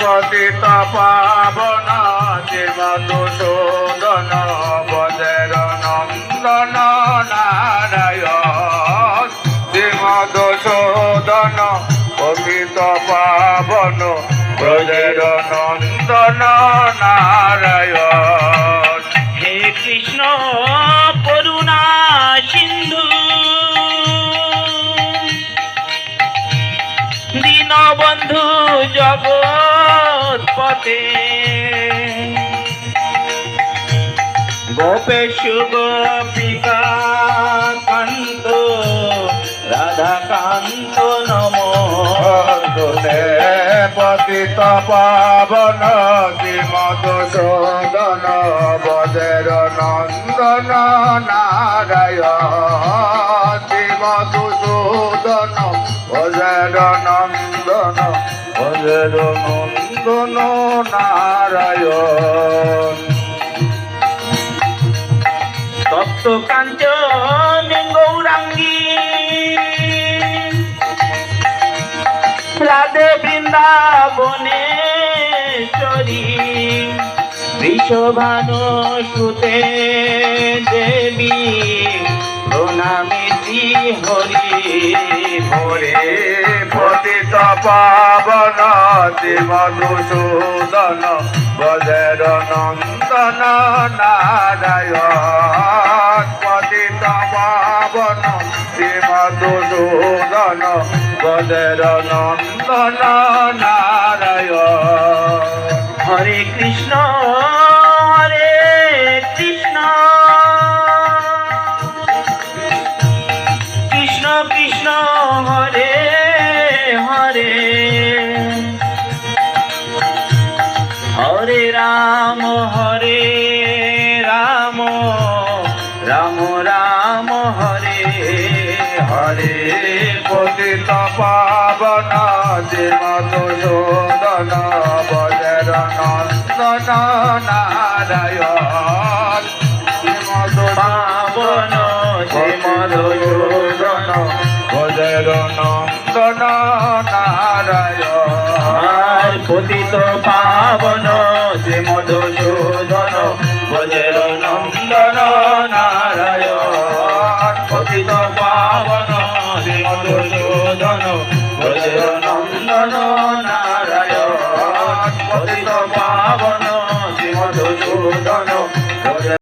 পতিত পাবন মধুসূদন বদের নন্দন নারায়ণ। মধুসূদন পতিত পাবন ব্রজের নন্দন নারায়ণ। দীনবন্ধু জগৎপতে। গোপেশ গোপিকা কান্ত, রাধাকান্ত নম। বন্ধুতে পতিত পাবন মধুসূদন বদের নন্দন নারায়ণ মধুসূদন বদের নন্দন বদের নন্দন নারায়ণ। তপ্ত কাঞ্চন গৌরাঙ্গী। রাধে বৃন্দাবনে বৃন্দাবনেশ্বরী বৃষভানু সুতে দেবী, প্রণামী হরি। হরে পতিত পাবন মধুসূদন বজর নন্দন নারায়ণ। পতিত পাবন মধুসূদন বজর নন্দন নারায়ণ। হরে কৃষ্ণ। হরে রাম হরে রাম রাম রাম হরে হরে। পতিত পাবন মধুসূদন বজর নন্দন নারায়ণ। পাবন শ্রী মধুসূদন বজের নন্দন নারায়ণ। পতিত পাবন শ্রী মধুসূদন বজের নন্দন নারায়ণ। পতিত পাবন